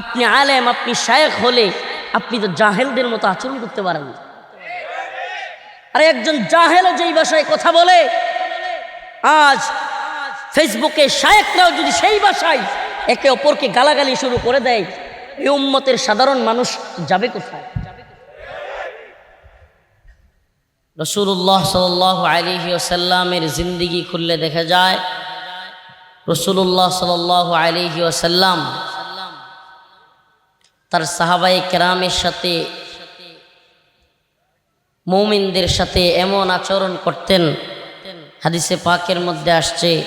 আপনি আলেম, আপনি শায়েক হলে আপনি তো জাহেলদের মতো আচরণ করতে পারেন আরে একজন জাহেলও যেই ভাষায় কথা বলে, আজ ফেসবুকে শায়েকরাও যদি সেই ভাষায় একে অপরকে গালাগালি শুরু করে দেয় এই উম্মতের সাধারণ মানুষ যাবে কোথায়? রসুল্লাহ সাল আলিহি ওসাল্লামের জিন্দিগি খুললে দেখা যায় রসুল্লাহ সাল আলিহি ওসাল্লাম তার সাহাবাই কেরামের সাথে, মৌমিনদের সাথে এমন আচরণ করতেন, হাদিসে পাকের মধ্যে আসছে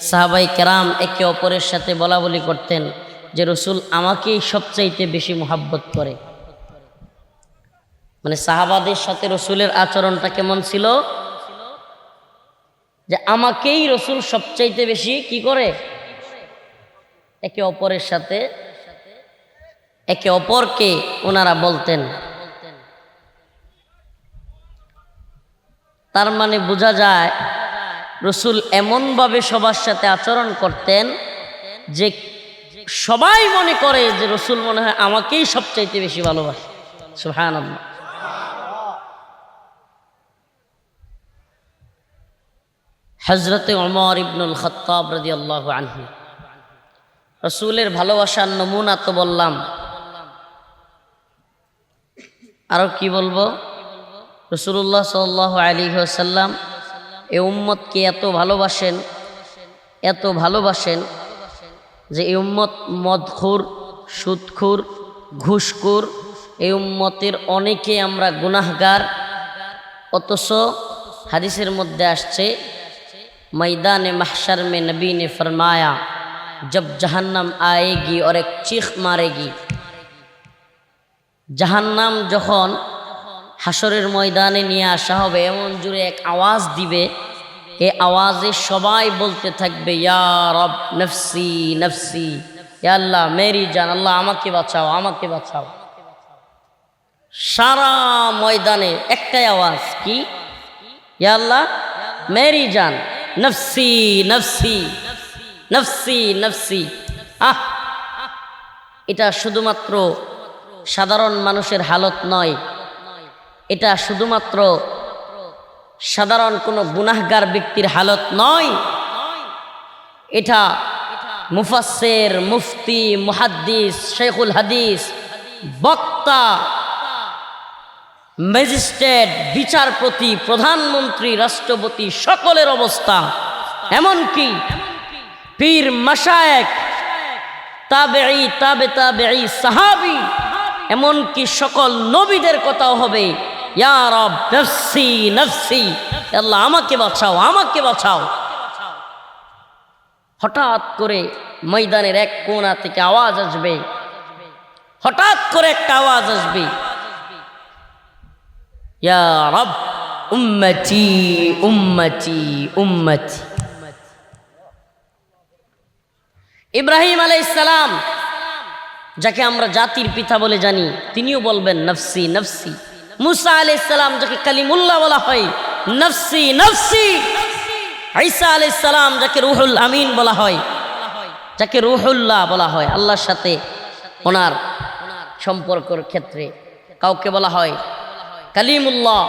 সাহাবাই কেরাম একে অপরের সাথে বলা বলি করতেন যে রসুল আমাকেই সবচাইতে বেশি মোহাব্বত করে। মানে সাহাবাদের সাথে রসুলের আচরণটা কেমন ছিল? যে আমাকেই রসুল সবচাইতে বেশি কি করে? একে অপরের সাথে একে অপরকে ওনারা বলতেন। তার মানে বোঝা যায়, রসুল এমনভাবে সবার সাথে আচরণ করতেন যে সবাই মনে করে যে রসুল মনে হয় আমাকেই সবচাইতে বেশি ভালোবাসে। সুহান হজরতে অমর ইবনুল খত্তাব রদি আল্লাহ আনহু। রসুলের ভালোবাসার নমুনা তো বললাম আরও কি বলবো রসুল্লাহ সাল আলী সাল্লাম এ উম্মতকে এত ভালোবাসেন এত ভালোবাসেন যে এই উম্মত মদখুর সুদখুর ঘুষখুর এই উম্মতের অনেকে আমরা গুনাহগার অথচ হাদিসের মধ্যে আসছে मैदान महशर में नबी ने फरमाया जब जहन्नम आएगी और एक चीख मारेगी জাহান্নাম যখন হাসরের ময়দানে নিয়ে আসা হবে, এমন জুড়ে এক আওয়াজ দিবে। এ আওয়াজে সবাই বলতে থাকবে, ইয়া রব, নফসি নফসি। আল্লাহ, মেরি জান, আল্লাহ, আমাকে বাঁচাও আমাকে বাঁচাও। সারা ময়দানে একটাই আওয়াজ কি? আল্লাহ, মেরি জান, নফসি নফসি নফসি নফসি। আহ! এটা শুধুমাত্র সাধারণ মানুষের হালত নয়। এটা শুধুমাত্র সাধারণ কোনো গুনাহগার ব্যক্তির হালত নয়। এটা মুফাসের মুফতি, মুহাদ্দিস শেখুল হাদিস, বক্তা, ম্যাজিস্ট্রেট, বিচারপতি, প্রধানমন্ত্রী, রাষ্ট্রপতি, সকলের অবস্থা। এমনকি পীর মাসায়েক তাবেই তাবে তাবেই সাহাবি এমনকি সকল নবীদের কথাও হবে আমাকে বাঁচাও আমাকে বাঁচাও। হঠাৎ করে ময়দানের এক কোণা থেকে আওয়াজ আসবে, হঠাৎ করে একটা আওয়াজ আসবে রব, উম্মতি উম্মতি উম্মতি। ইব্রাহিম আলাইসালাম যাকে আমরা জাতির পিতা বলে জানি, তিনিও বলবেন নফসি নফসি। মুসা আলাইসালাম যাকে কালিমুল্লাহ বলা হয়, নফসি নফসি। ঈসা আলাইসালাম যাকে রুহুল আমিন বলা হয়, যাকে রুহুল্লাহ বলা হয়, আল্লাহর সাথে ওনার সম্পর্কর ক্ষেত্রে কাউকে বলা হয় কালিমুল্লাহ।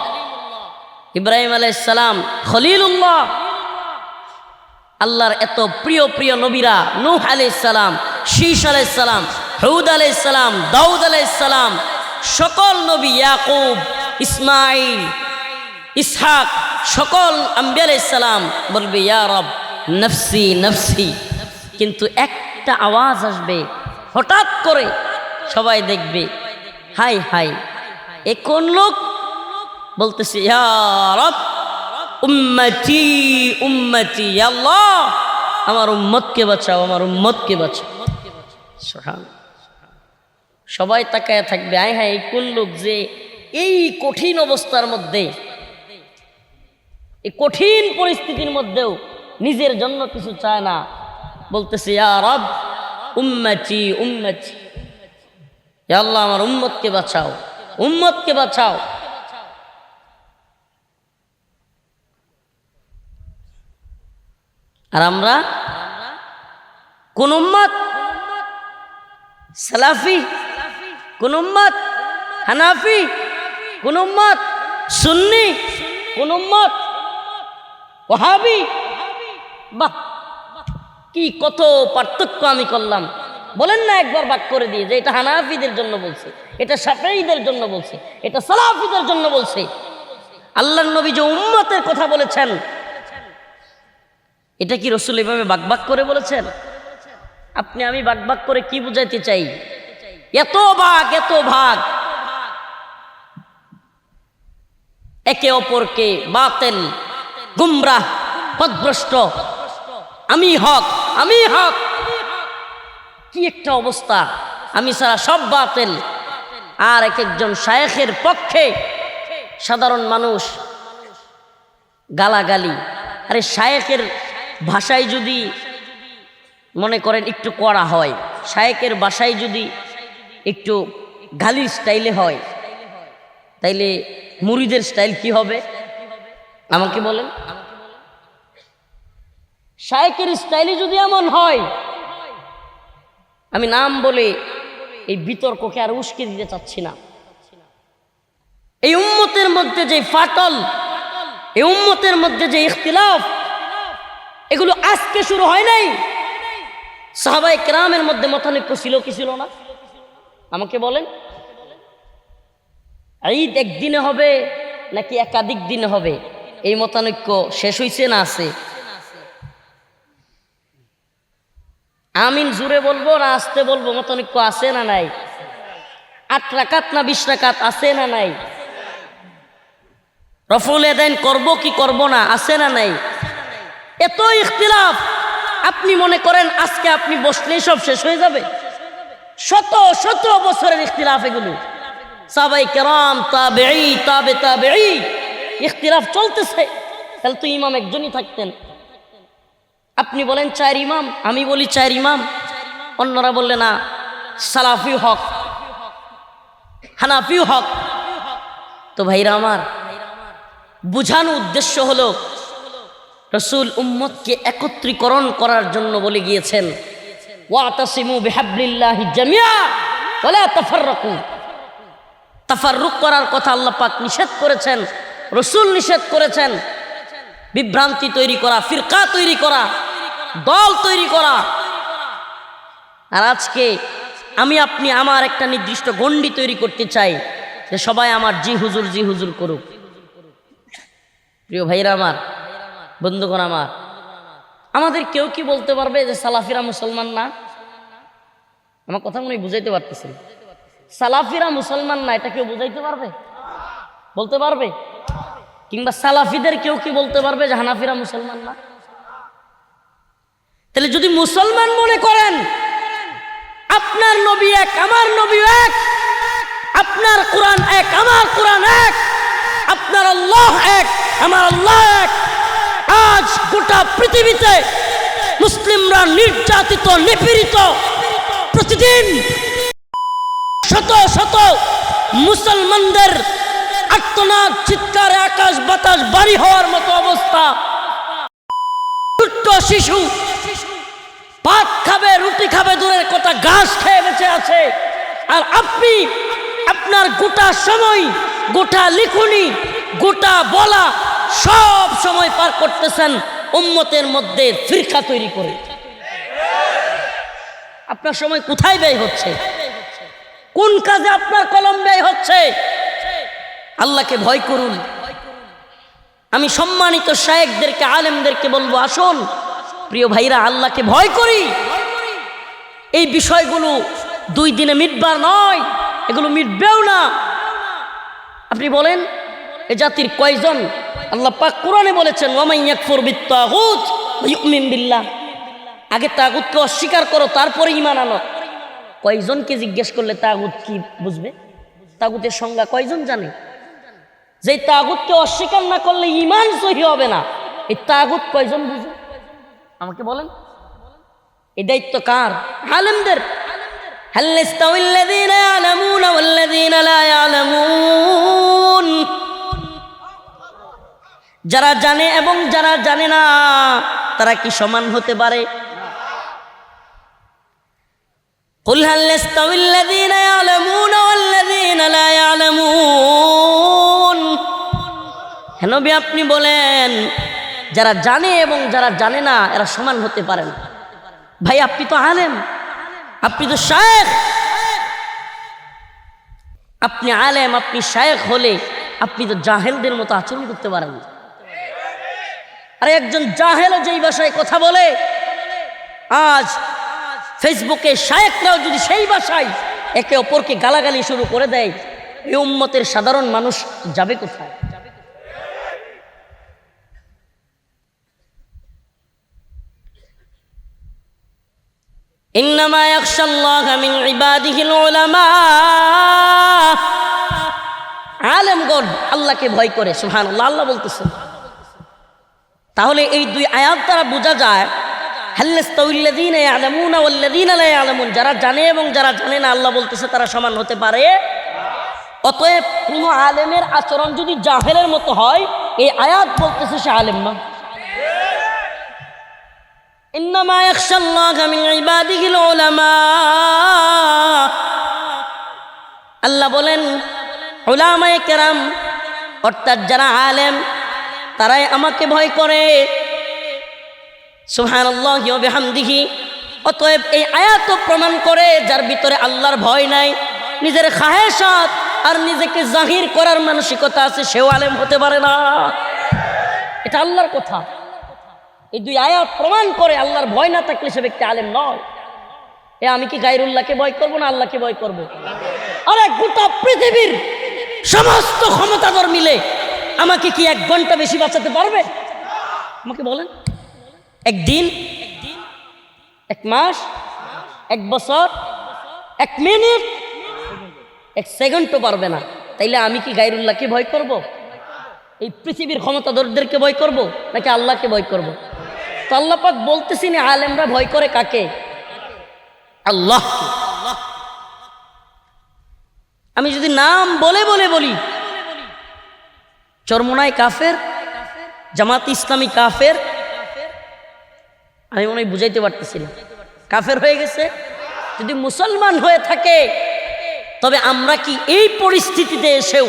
ইব্রাহিম আলাইসালাম খলিলুল্লাহ। আল্লাহর এত প্রিয় প্রিয় নবীরা, নূহ আলাইসালাম শীষ আলাইসালাম হৌদ আলাইসালাম দাউদ আলাইসালাম সকল নবী ইয়াকুব ইসমাইল ইসহাক, সকল আম্বি আলাইসালাম বলবে, ইয়া রব, নফসি নফসি। কিন্তু একটা আওয়াজ আসবে, হঠাৎ করে সবাই দেখবে, হাই হাই। এ কোন লোক বলতেছে, ইয়া রব, উম্মতি উম্মতি, আল্লাহ, আমার উম্মতকে বাঁচাও, আমার উম্মতকে বাঁচাও। সুবহান। সবাই তাকায় থাকবে, আয় হ্যাঁ এই কোন লোক যে এই কঠিন অবস্থার মধ্যে, এই কঠিন পরিস্থিতির মধ্যেও নিজের জন্য কিছু চায় না। বলতেছে, ইয়া রব, উম্মতি উম্মতি আল্লাহ, আমার উম্মতকে বাঁচাও উম্মতকে বাঁচাও। আর আমরা কোন উম্মত, সালাফি কোন উম্মত হানাফি, কোন উম্মত সুন্নি, কোন উম্মত ওহাবি? বাহ, কি কত পার্থক্য আমি করলাম। বলেন না একবার বাক করে দিয়ে যে এটা হানাফিদের জন্য বলছে, এটা সাফেইদের জন্য বলছে, এটা সালাফিদের জন্য বলছে। আল্লাহ নবী যে উম্মতের কথা বলেছেন, এটা কি রসুল এভাবে বাক বাকবাক করে বলেছেন? আপনি আমি বাকবাক করে কি বুঝাইতে চাই? এত ভাগ এত ভাগ। একে অপরকে বাতেল, গুমরাহ পদভ্রষ্ট আমি হক আমি হক। কি একটা অবস্থা। আমি সারা সব বাতেল। আর এক একজন শায়েখের পক্ষে সাধারণ মানুষ গালাগালি। আরে শায়েকের ভাষায় যদি মনে করেন একটু করা হয় শায়েকের বাসায় যদি একটু গালির স্টাইলে হয়। তাইলে মুড়িদের স্টাইল কি হবে? আমাকে বলেন। শায়েকের স্টাইলে যদি এমন হয়, আমি নাম বলে এই বিতর্ককে আর উস্কে দিতে চাচ্ছি না। এই উম্মতের মধ্যে যে ফাটল, এই উম্মতের মধ্যে যে ইখতিলাফ, এগুলো আজকে শুরু হয় নাই। সাহাবাই কেরামের মধ্যে মতানৈক্য ছিল কি ছিল না? আমাকে বলেন? ঈদ একদিনে হবে নাকি একাধিক দিনে হবে? এই মতানৈক্য শেষ হইছে না আছে? আমিন জুড়ে বলব না আসতে বলব, মতানৈক্য আছে না নাই? আট রাকাত না বিশ রাকাত আছে না নাই? রফুল এদাইন করব কি করব না, আছে না নাই? এত ইখতিলাফ। আপনি মনে করেন আজকে আপনি বসলেই সব শেষ হয়ে যাবে? শত শত বছরের ইখতিলাফ এগুলো। সাবাই কেরাম তাবেই তাবে তাবেই ইখতিলাফ চলতেছে। তাহলে তো ইমাম একজনই থাকতেন। আপনি বলেন চার ইমাম, আমি বলি চার ইমাম। অন্যরা বললে না সালাফি হক হানাফি হক। তো ভাইরা আমার, বুঝানো উদ্দেশ্য হলো, রসুল উম্মতকে একত্রীকরণ করার জন্য বলে গিয়েছেন। ওয়াতাসিমু বিহাবলিল্লাহি জামিয়া ওয়ালা তাফাররাকু। তাফাররুক করার কথা আল্লাহ পাক নিষেধ করেছেন, রসুল নিষেধ করেছেন। বিভ্রান্তি তৈরি করা, ফিরকা তৈরি করা, দল তৈরি করা। আর আজকে আমি আপনি আমার একটা নির্দিষ্ট গণ্ডি তৈরি করতে চাই যে সবাই আমার জি হুজুর জি হুজুর করুক। প্রিয় ভাইরা আমার, বন্ধুগণ আমার আমাদের কেউ কি বলতে পারবে যে সালাফিরা মুসলমান না? আমার কথা মনে বুঝাইতে পারতেছি। সালাফিরা মুসলমান না, এটা কেউ বুঝাইতে পারবে? বলতে পারবে? কিংবা সালাফিদের কেউ কি বলতে পারবে যে হানাফিরা মুসলমান না? তাহলে যদি মুসলমান মনে করেন, আপনার নবী এক, আমার নবী এক, আপনার কোরআন এক, আমার কোরআন এক, আপনার আল্লাহ এক, আমার আল্লাহ এক আজ গোটা পৃথিবীতে মুসলিমরা নির্যাতিত, নিপীড়িত প্রতিদিন শত শত মুসলমানদের আত্মনাদ চিৎকারে, আকাশ বাতাস, বাড়ি হওয়ার মতো অবস্থা। ছোট্ট শিশু ভাত খাবে, রুটি খাবে, দূরের কথা ঘাস খেয়ে বেঁচে আছে। আর আপনি, আপনার গোটা সময় গোটা লিখুনি, গোটা বলা সব সময় পার করতেছেন উম্মতের মধ্যে ফিরকা তৈরি করে। আপনার সময় কোথায় ব্যয় হচ্ছে? কোন কাজে আপনার কলম ব্যয় হচ্ছে? আল্লাহকে ভয় করুন। আমি সম্মানিত শায়েকদেরকে, আলেমদেরকে বলব, আসুন, প্রিয় ভাইরা, আল্লাহকে ভয় করি। এই বিষয়গুলো দুই দিনে মিটবার নয়, এগুলো মিটবেও না। আপনি বলেন, এ জাতির কয়জন আল্লাহ পাক কোরআনে বলেছেন ওমাইয়াকফুর বিত্তাগুত ইউমিন বিল্লাহ আগে তাগুতকে অস্বীকার করো তারপরে ইমান আনো কয়জনকে জিজ্ঞেস করলে তাগুত কি বুঝবে তাগুতের সংজ্ঞা কয়জন জানে যে তাগুতকে অস্বীকার না করলে ইমান সহি হবে না এই তাগুত কয়জন বুঝে আমাকে বলেন এই দায়িত্ব কার আলেমদের هل يستوي الذين يعلمون والذين لا يعلمون যারা জানে এবং যারা জানে না তারা কি সমান হতে পারে قل هل يستوي الذين يعلمون والذين لا يعلمون হে নবী আপনি বলেন যারা জানে এবং যারা জানে না এরা সমান হতে পারে না ভাই আপনি তো আলেম আপনি তো শায়েখ আপনি আলেম আপনি শায়েখ হলে আপনি তো জাহেলদের মতো আচরণ করতে পারেন না আর একজন জাহেলও যেই ভাষায় কথা বলে আজ ফেসবুকে শায়েকরাও যদি সেই ভাষায় একে অপরকে গালাগালি শুরু করে দেয় এই উম্মতের সাধারণ মানুষ যাবে কোথায় إنما يخشى الله من عباده العلماء আলেমগণ আল্লাহকে ভয় করে সুহান আল্লাহ আল্লাহ বলতেছেন তাহলে এই দুই আয়াত দ্বারা বোঝা যায় হাল্লাস্তাউল্লাযীনা ইয়ালামুনা ওয়াল্লাযীনা লা ইয়ালামুন যারা জানে এবং যারা জানে না আল্লাহ বলতেছে তারা সমান হতে পারে অতএব কোনো আলেমের আচরণ যদি জাহেলের মতো হয় এই আয়াত বলতেছে সে আলেম না إنما يخشى الله من عباده العلماء আল্লাহ বলেন ওলামায়ে কেরাম অর্থাৎ যারা আলেম তারাই আমাকে ভয় করে। সুহান আল্লাহ বেহামদিহি। অতএব এই আয়াত প্রমাণ করে যার ভিতরে আল্লাহর ভয় নাই, নিজের খাহেসাত আর নিজেকে জাহির করার মানসিকতা আছে, সেও আলেম হতে পারে না। এটা আল্লাহর কথা। এই দুই আয়াত প্রমাণ করে আল্লাহর ভয় না থাকলে সে ব্যক্তি আলেম নয়। এ আমি কি গাইরুল্লাহকে ভয় করব না আল্লাহকে ভয় করব? আরে গোটা পৃথিবীর সমস্ত ক্ষমতাধর মিলে আমাকে কি এক ঘণ্টা বেশি বাঁচাতে পারবে? আমাকে বলেন। একদিন এক মাস, এক বছর, এক মিনিট, এক সেকেন্ডও পারবে না। তাইলে আমি কি গাইরুল্লাহকে ভয় করব? এই পৃথিবীর ক্ষমতাধরদেরকে ভয় করব, নাকি আল্লাহকে ভয় করব? তো আল্লাহ পাক বলতেছি না, আলেমরা ভয় করে কাকে? আল্লাহ আমি যদি নাম বলে বলে বলি চরমোনায় কাফের, জামাত ইসলামী কাফের। আমি মনে হয় বুঝাইতে পারতেছিলাম। কাফের হয়ে গেছে। যদি মুসলমান হয়ে থাকে, তবে আমরা কি এই পরিস্থিতিতে এসেও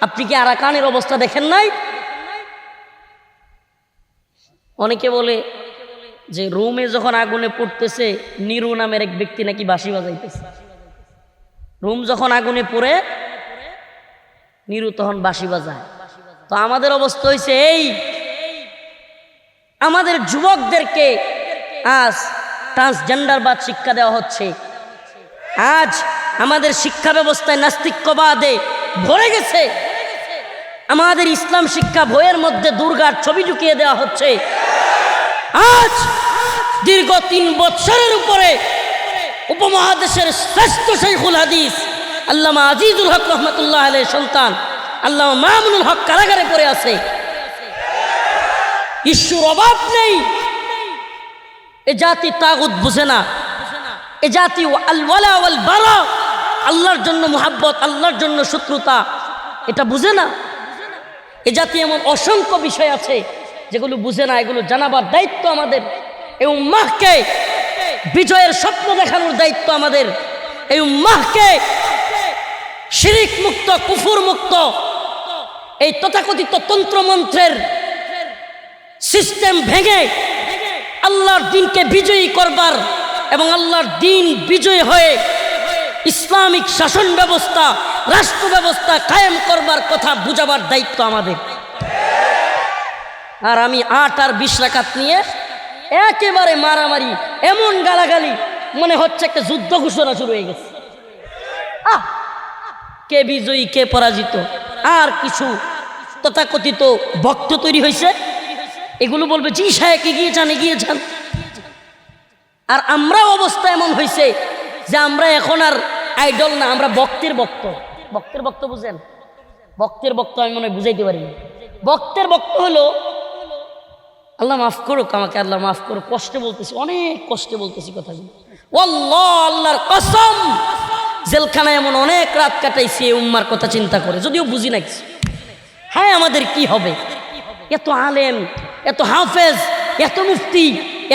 আপনি কি আরাকানের অবস্থা দেখেন নাই? অনেকে বলে যে রোমে যখন আগুনে পড়তেছে, নিরু নামের এক ব্যক্তি নাকি বাঁশি বাজাইতেছে। রোম যখন আগুনে পড়ে, নিরু তখন বাঁশি বাজায়। তো আমাদের অবস্থা হয়েছে এই। আমাদের যুবকদেরকে আজ ট্রান্সজেন্ডার ট্রান্সজেন্ডারবাদ শিক্ষা দেওয়া হচ্ছে। আজ আমাদের শিক্ষা ব্যবস্থায় নাস্তিক্যবাদে ভরে গেছে। আমাদের ইসলাম শিক্ষা বইয়ের মধ্যে দুর্গার ছবি ঢুকিয়ে দেওয়া হচ্ছে। আজ দীর্ঘ তিন বৎসরের উপরে উপমহাদেশের শ্রেষ্ঠ শেখুল হাদিস আল্লামা আজিজুল হক রহমতুল্লাহ আলের সন্তান আল্লামা মামুনুল হক কারাগারে পড়ে আছে। ঈশ্বর অভাব নেই। এ জাতি তাগুদ বুঝে না। এ জাতি আল্লাহর জন্য মোহাব্বত, আল্লাহর জন্য শত্রুতা। এটা বুঝে না। এ জাতি এমন অসংখ্য বিষয় আছে যেগুলো বুঝে না। এগুলো জানাবার দায়িত্ব আমাদের। এই উম্মাহকে বিজয়ের স্বপ্ন দেখানোর দায়িত্ব আমাদের। এই উম্মাহকে শিরিক মুক্ত, কুফুর মুক্ত। এই তথাকথিত তন্ত্রমন্ত্রের সিস্টেম ভেঙে আল্লাহর দিনকে বিজয়ী করবার এবং আল্লাহর দিন বিজয়ী হয়ে ইসলামিক শাসন ব্যবস্থা, রাষ্ট্র ব্যবস্থা কায়েম করবার কথা বুঝাবার দায়িত্ব আমাদের। আর আমি আট আর বিশ রাকাত নিয়ে একেবারে মারামারি, এমন গালাগালি, মনে হচ্ছে একটা যুদ্ধ ঘোষণা শুরু হয়ে গেছে। আহ! কে বিজয়ী, কে পরাজিত? আর কিছু তথাকথিত ভক্ত তৈরি হয়েছে? এগুলো বলবে, জি সাহেব, এগিয়ে যান এগিয়ে যান। আর আমরা অবস্থা এমন হয়েছে যে আমরা এখন আর আইডল না, আমরা ভক্তের ভক্ত ভক্তের ভক্ত বুঝেন? ভক্তের ভক্ত আমি মনে বুঝাইতে পারি ভক্তের ভক্ত হলো, আল্লাহ মাফ করুক আমাকে, আল্লাহ মাফ করুক। কষ্টে বলতেছি, অনেক কষ্টে বলতেছি কথাগুলো। আল্লাহ আল্লাহর কসম! জেলখানায় এমন অনেক রাত কাটাইছি, এই উম্মার কথা চিন্তা করে, যদিও বুঝি না কিছু হ্যাঁ আমাদের কি হবে? এত আলেম, এত হাফেজ, এত মুফতি,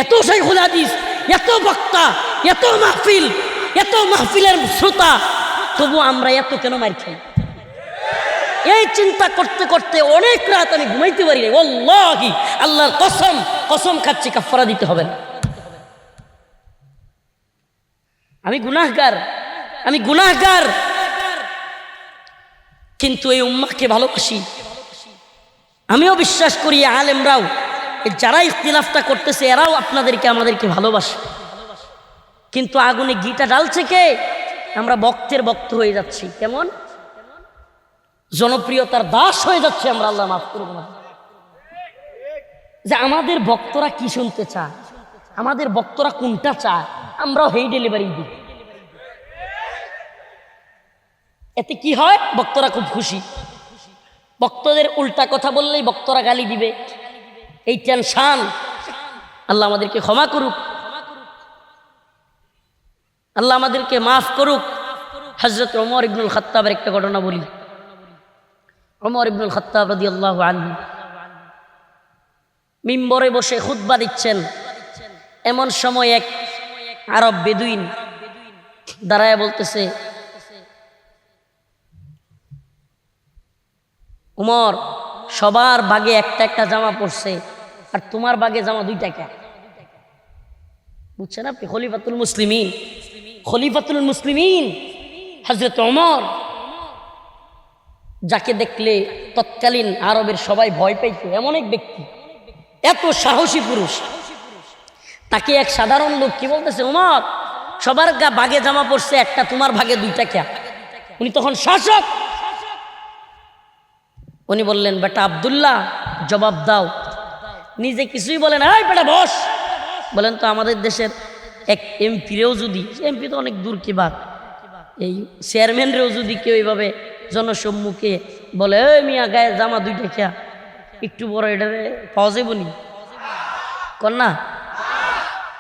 এত শেখুল হাদিস, এত বক্তা, এত মাহফিল, এত মাহফিলের শ্রোতা, তবু আমরা এত কেন মার খাই? এই চিন্তা করতে করতে অনেক রাত আমি ঘুমাইতে পারি না ওল্লাহি, আল্লাহর কসম কসম খাচ্ছি কাফারা দিতে হবে না। আমি গুনাহগার আমি গুনাহগার। কিন্তু এই উম্মাকে ভালোবাসি। আমিও বিশ্বাস করি আলেমরাও যারা ইখতিলাফটা করতেছে, এরাও আপনাদেরকে, আমাদেরকে ভালোবাসে। কিন্তু আগুনে ঘিটা ডালছে কে? আমরা বক্তের বক্ত হয়ে যাচ্ছি। কেমন? জনপ্রিয়তার দাস হয়ে যাচ্ছে আমরা, আল্লাহ মাফ করব না। যে আমাদের বক্তরা কি শুনতে চায়? আমাদের বক্তরা কোনটা চায়? আমরাও হেই ডেলিভারি দিই। এতে কি হয়? বক্তরা খুব খুশি। বক্তদের উল্টা কথা বললেই বক্তরা গালি দিবে। এই টেনশান। আল্লাহ আমাদেরকে ক্ষমা করুক। আল্লাহ আমাদেরকে মাফ করুক। হজরত ওমর ইবনুল খত্তাবের একটা ঘটনা বলি। ওমর ইবনুল খত্তাব রদি আল্লাহ আনহু। মিম্বরে বসে খুতবা দিচ্ছেন। এমন সময় এক আরব বেদুইন দাঁড়ায় বলতেছে উমর, সবার বাগে একটা একটা জামা পড়ছে আর তোমার বাগে জামা দুই টাকা বুঝছেন আপনি? খলিফাতুল মুসলিমিন। খলিফাতুল মুসলিমিন হজরত ওমর যাকে দেখলে তৎকালীন আরবের সবাই ভয় পাইত, এমন এক ব্যক্তি, এত সাহসী পুরুষ। তাকে এক সাধারণ লোক কি বলতেছে? উমর, সবার গা বাগে জামা পড়ছে একটা তোমার ভাগে দুইটা কে? উনি তখন শাসক। উনি বললেন, বেটা আবদুল্লাহ, জবাব দাও। নিজে কিছুই বলেন এই বেটা বস। বলেন তো, আমাদের দেশের এক এমপিরেও যদি এমপি তো অনেক দূর কি বাদ এই চেয়ারম্যানরেও যদি কেউ এইভাবে জনসম্মুখে বলে ওই মিয়া গায়ে জামা দুইটা খেয়া, একটু বড় এটারে পাওয়া যাব নি? না?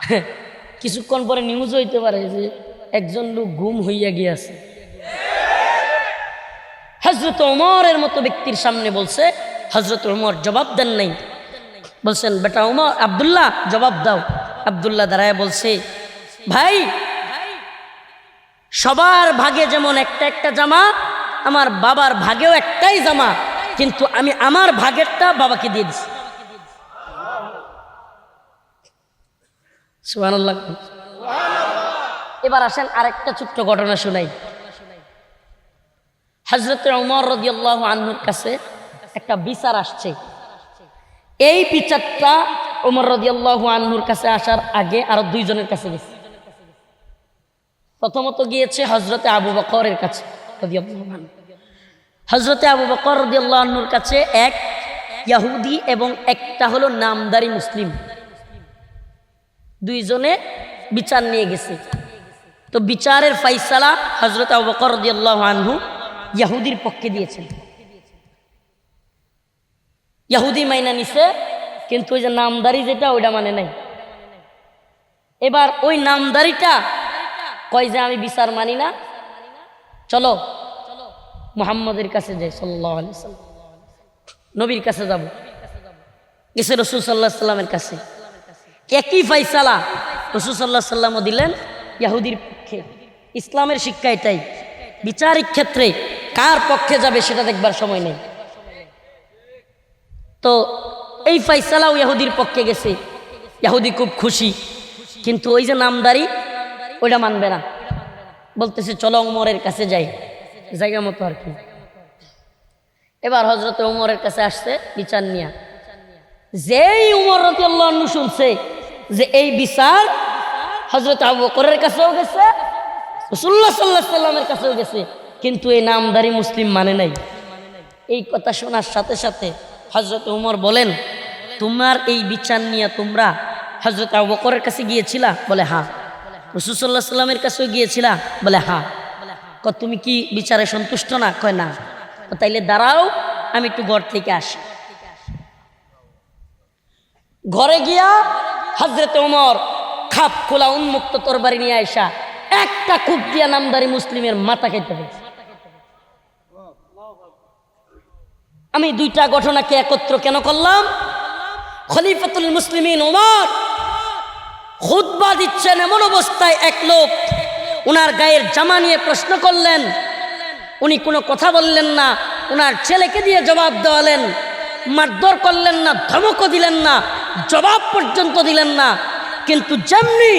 কিছুক্ষণ পরে নিউজ হইতে পারে যে, একজন লোক গুম হইয়া গিয়াছে। হজরত ওমরের মতো ব্যক্তির সামনে বলছে হজরত ওমর জবাব দেন নাই। বলছেন, বেটা ওমর, আবদুল্লাহ, জবাব দাও। আবদুল্লাহ দাঁড়ায় বলছে, ভাই, সবার ভাগে যেমন একটা একটা জামা, আমার বাবার ভাগেও একটাই জামা, কিন্তু আমি আমার ভাগেরটা বাবাকে দিয়ে দিছি। এবার আসেন আরেকটা ছোট্ট ঘটনা শোনাই। হজরত উমর রদিয়াল্লাহ আনহুর কাছে একটা বিচার আসছে। এই বিচারটা উমর রদিয়াল্লাহ আনহুর কাছে আসার আগে আরও দুইজনের কাছে গেছে। প্রথমত গিয়েছে হজরতে আবু বকরের কাছে হজরতে আবু বকর রদিয়াল্লাহ আনহুর কাছে এক ইয়াহুদি এবং একটা হলো নামদারি মুসলিম। দুইজনে বিচার নিয়ে গেছে। তো বিচারের ফাইসালা হজরত আবু বকর রদিয়াল্লাহু আনহু ইয়াহুদির পক্ষে দিয়েছেন। ইয়াহুদি মাইনা নিছে, কিন্তু ওই যে নামদারি যেটা, ওইটা মানে নাই। এবার ওই নামদারিটা কয় যে আমি বিচার মানি না? চলো, মোহাম্মদের কাছে যাই সাল্লাহ নবীর কাছে যাব। গেছে রসুল সাল্লাহ সাল্লামের কাছে। একই ফাইসালা রসুল সাল্লাহ সাল্লামও দিলেন ইয়াহুদির পক্ষে। ইসলামের শিক্ষা এটাই। বিচারিক ক্ষেত্রে কার পক্ষে যাবে সেটা দেখবার সময় নেই। তো এই ফাইসালাও ইহুদির পক্ষে গেছে। ইহুদি খুব খুশি। কিন্তু ওই যে নামদারি, ওইটা মানবে না। বলতেছে, চলো উমরের কাছে যাই। জায়গা মতো আর কি। এবার হজরত উমরের কাছে আসছে, বিচার নিয়া। যেই উমর রতি আল্লাহ শুনছে যে এই বিচার হজরত আবু বকরের কাছেও গেছে রসুল্লাহ সাল্লাহ সাল্লামের কাছেও গেছে। কিন্তু এই নামদারি মুসলিম মানে নাই। এই কথা শোনার সাথে সাথে হজরত উমর বলেন, তোমার এই বিচার নিয়ে তোমরা হজরত আবু বকরের কাছে গিয়েছিলা? বলে হ্যাঁ। রসুল্লাহ সাল্লামের কাছেও গিয়েছিলা? বলে হ্যাঁ। ক তুমি কি বিচারে সন্তুষ্ট না? কয়, না। তাইলে দাঁড়াও, আমি একটু ঘর থেকে আসি। ঘরে গিয়া হজরত ওমর খাপ খোলা উন্মুক্ত তরবারি নিয়ে আইসা একটা খুব দিয়া নামদারি মুসলিমের মাথা খেতে হয়েছে। আমি দুইটা ঘটনাকে একত্র কেন করলাম? খলিফাতুল মুসলিমিন ওমর খুতবা দিচ্ছেন এমন অবস্থায় এক লোক, উনার গায়ের জামা নিয়ে প্রশ্ন করলেন। উনি কোনো কথা বললেন না, উনার ছেলেকে দিয়ে জবাব দেওয়ালেন। মারধর করলেন না, ধমকও দিলেন না, জবাব পর্যন্ত দিলেন না। কিন্তু যেমনি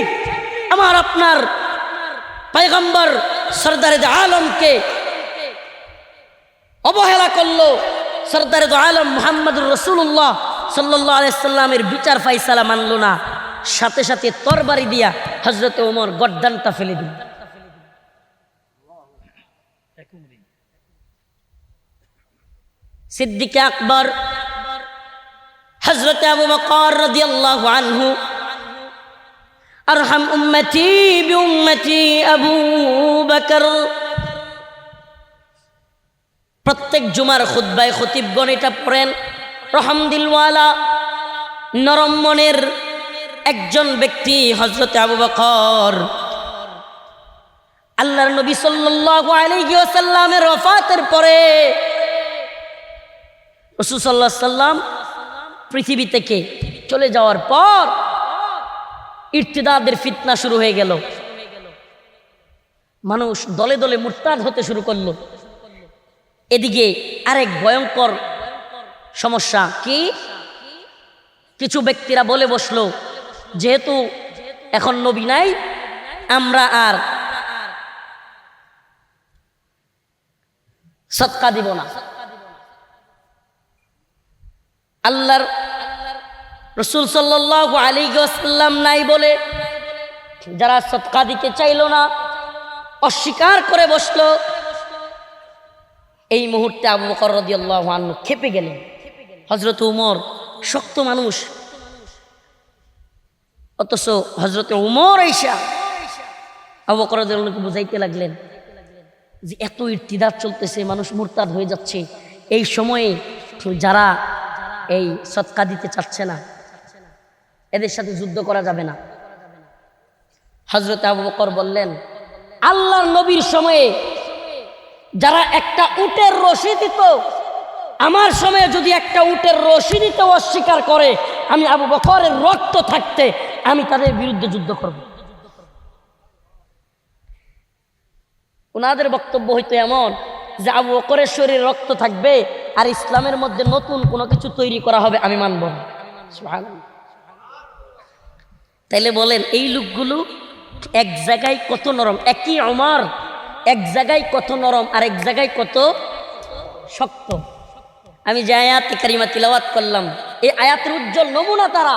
আমার আপনার পয়গম্বর সর্দারে আলমকে অবহেলা করল সর্দারে আলম মোহাম্মদুর রসুল্লাহ সাল্লাহ আলাইসাল্লামের বিচার ফাইসালা মানল না। সাথে সাথে তরবারি দিয়া হজরত ওমর গড্ডানটা ফেলে দিল। সিদ্দিকে আকবর হজরত আবু বকর রাদিয়াল্লাহু আনহু, আরহাম উম্মতি বিউম্মতি আবু বকর প্রত্যেক জুমার খুদ্বায় খতিবগণ এটা পড়েন। রহম দিলওয়ালা নরম মনের একজন ব্যক্তি হজরত আবু বকর। আল্লাহর নবী সাল্লাল্লাহু আলাইহি পরে সাল্লাম পৃথিবী থেকে চলে যাওয়ার পর ইর্তিদাদের ফিতনা শুরু হয়ে গেল। মানুষ দলে দলে মুরতাদ হতে শুরু করল। এদিকে আরেক ভয়ঙ্কর সমস্যা কি? কিছু ব্যক্তিরা বলে বসল, যেহেতু এখন নবী নাই, আমরা আর সৎকা দিব না। আল্লাহর রসুল সাল্লাহ আলী নাই বলে যারা সৎকা দিতে চাইল না, অস্বীকার করে বসল এই মুহূর্তে আবু বকর রদিয়াল্লাহ আন্নু খেপে গেলেন হজরত উমর শক্ত মানুষ। অথচ হজরত উমর ঈশা আবু বকর রদিয়াল্লাহকে বুঝাইতে লাগলেন যে এত ইর্তিদার চলতেছে, মানুষ মুরতাদ হয়ে যাচ্ছে। এই সময়ে যারা এই সৎকা দিতে চাচ্ছে না, এদের সাথে যুদ্ধ করা যাবে না। হজরত আবু বকর বললেন, আল্লাহর নবীর সময়ে যারা একটা উটের রশি দিত, আমার সময়ে যদি একটা উটের রশি দিতে অস্বীকার করে, আমি আবু বকরের রক্ত থাকতে, আমি তাদের বিরুদ্ধে যুদ্ধ করব ওনাদের বক্তব্য হইতো এমন যে আবু বকরের শরীরে রক্ত থাকবে আর ইসলামের মধ্যে নতুন কোনো কিছু তৈরি করা হবে আমি মানব। তাইলে বলেন, এই লোকগুলো এক জায়গায় কত নরম, একই আমার এক জায়গায় কত নরম, আর এক জায়গায় কত শক্ত। আমি যে আয়াত কারিমা তিলাওয়াত করলাম, এই আয়াতের উজ্জ্বল নমুনা তারা